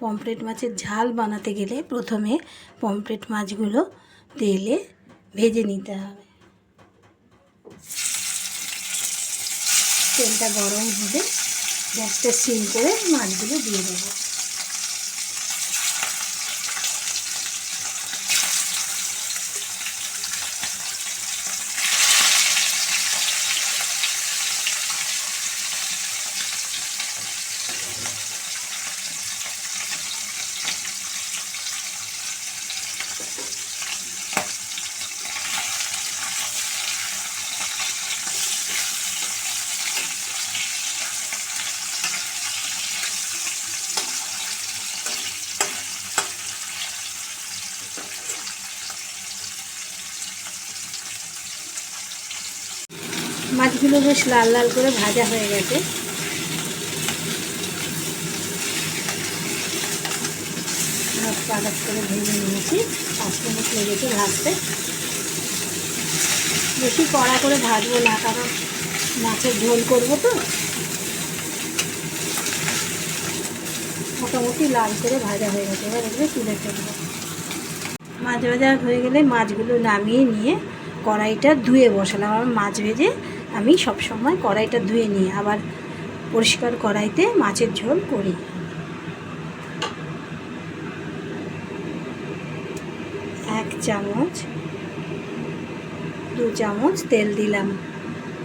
Pomfret মাছের ঝাল বানাতে গেলে প্রথমে পমফ্রেট মাছগুলো তেলে ভেজে নিতে হবে। তেলটা গরম হবে। গ্যাসটা সিম করে মাছগুলো দিয়ে দেবো। মাছগুলো বেশ লাল লাল করে ভাজা হয়ে গেছে। করে নিয়েছি। পাঁচ মিনিট লেগেছে ভাজতে। বেশি কড়া করে ভাজবো না, কারণ মাছের ঝোল করব তো। মোটামুটি লাল করে ভাজা হয়ে গেছে। এবার এগুলো তুলে ফেলব। মাছ ভাজা হয়ে গেলে মাছগুলো নামিয়ে নিয়ে কড়াইটা ধুয়ে বসালাম। আমার মাছ ভেজে আমি সব সময় কড়াইটা ধুয়ে নিই আবার পরিষ্কার কড়াইতে মাছের ঝোল করি। এক চামচ, দু চামচ তেল দিলাম।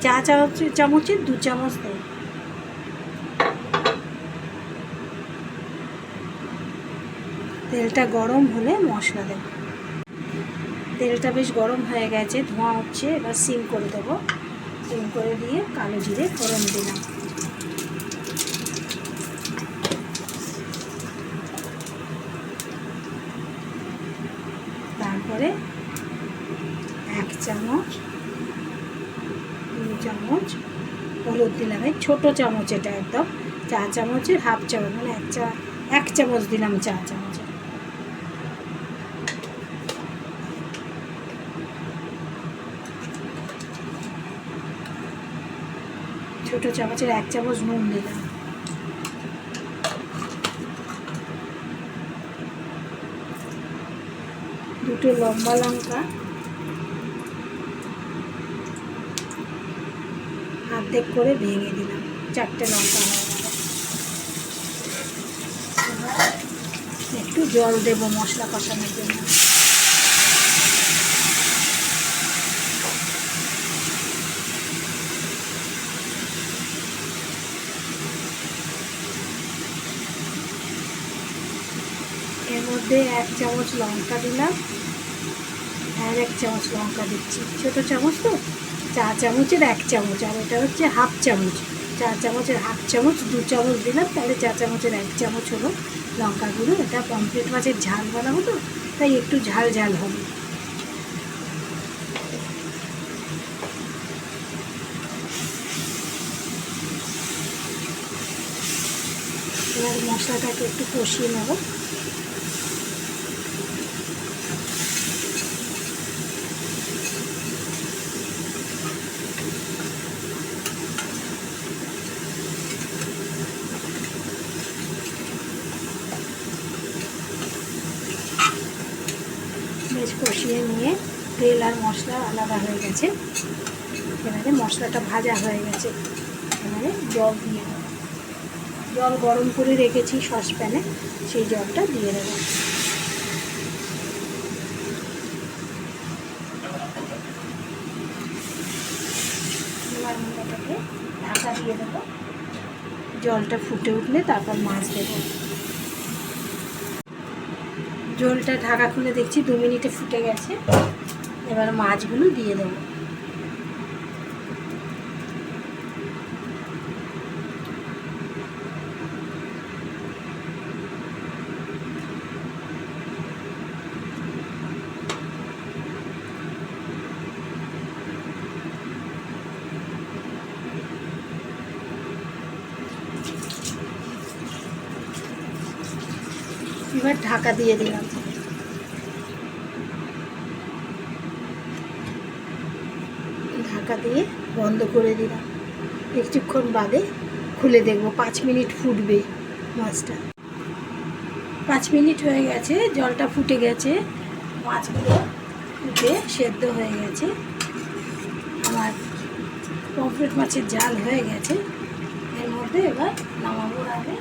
চা চামচ, চামচের দু চামচ তেল। তেলটা গরম হলে মশলা দেব। তেলটা বেশ গরম হয়ে গেছে, ধোঁয়া হচ্ছে এবার সিম করে দেবো। সিম করে দিয়ে কালো জিরে ফোড়ন দিলাম। তারপরে এক চামচ দু চামচ হলুদ দিলাম, এই ছোটো চামচ এটা একদম, চা চামচের হাফ চামচ মানে এক চা, এক চামচ দিলাম চা চামচের ছোটো চামচের এক চামচ নুন দিলাম। দুটো লম্বা লঙ্কা। অর্ধেক করে ভেঙে দিলাম। চারটে লঙ্কা একটু জল দেবো মশলা কষানোর জন্য। মধ্যে এক চামচ লঙ্কা দিলাম। আর এক চামচ লঙ্কা দিচ্ছি। ছোটো চামচ তো? চা চামচের এক চামচ। আর এটা হচ্ছে হাফ চামচ। চা চামচের হাফ চামচ, দু চামচ দিলাম। তাহলে চা চামচের এক চামচ হলো লঙ্কা গুঁড়ো। এটা পমফ্রেট মাছের ঝাল বানাবো তো? তাই একটু ঝাল ঝাল হবে। এবার মশলাটাকে একটু কষিয়ে নেব। বেশ কষিয়ে নিয়ে তেল আর মশলা আলাদা হয়ে গেছে। এবারে মশলাটা ভাজা হয়ে গেছে। এবারে জল দিয়ে দেবো। জল গরম করে রেখেছি সসপ্যানে, সেই জলটা দিয়ে দেবো। ঢাকা দিয়ে দেবো। জলটা ফুটে উঠলে তারপর মাছ দেবো। জলটা ঢাকা খুলে দেখছি দু মিনিটে ফুটে গেছে। এবার মাছগুলো দিয়ে দেবো। এবার ঢাকা দিয়ে দিলাম। ঢাকা দিয়ে বন্ধ করে দিলাম। কিছুক্ষণ বাদে খুলে দেখব পাঁচ মিনিট ফুটবে মাছটা। পাঁচ মিনিট হয়ে গেছে, জলটা ফুটে গেছে। মাছগুলো ফুটে সেদ্ধ হয়ে গেছে। আমার পমফ্রেট মাছের জাল হয়ে গেছে। এর মধ্যে এবার নামাবোর আগে।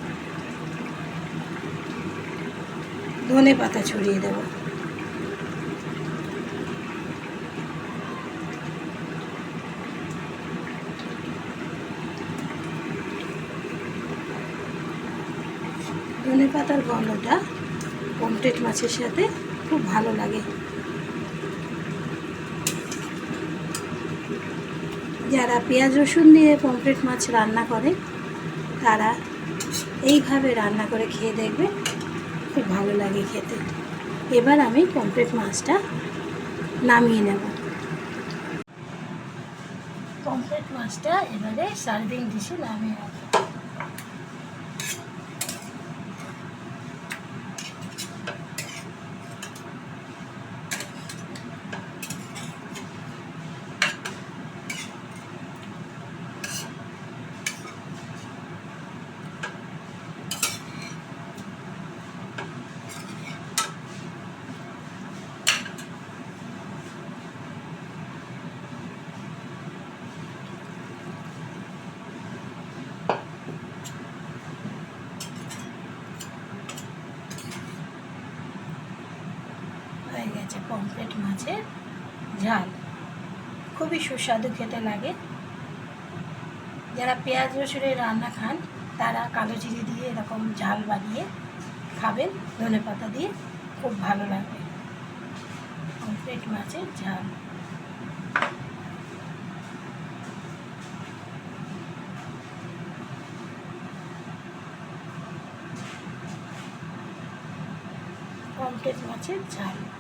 ধনে পাতা ছড়িয়ে দেবো। ধনে পাতার গন্ধটা পমফ্রেট মাছের সাথে খুব ভালো লাগে। যারা পেঁয়াজ রসুন দিয়ে পমফ্রেট মাছ রান্না করে, তারা এইভাবে রান্না করে খেয়ে দেখবে খুব ভালো লাগে খেতে। এবার আমি পমফ্রেট মাছটা নামিয়ে নেব। পমফ্রেট মাছটা এবারে সার্ভিং ডিশে নামিয়ে রাখব হয়ে গেছে পমফ্রেট মাছের ঝাল। খুবই সুস্বাদু খেতে লাগে। যারা পেঁয়াজ রসুনের রান্না খান, তারা কালো জিরে দিয়ে এরকম ঝাল বানিয়ে খাবেন। ধনে পাতা দিয়ে খুব ভালো লাগবে। পমফ্রেট মাছের ঝাল। পমফ্রেট মাছের ঝাল।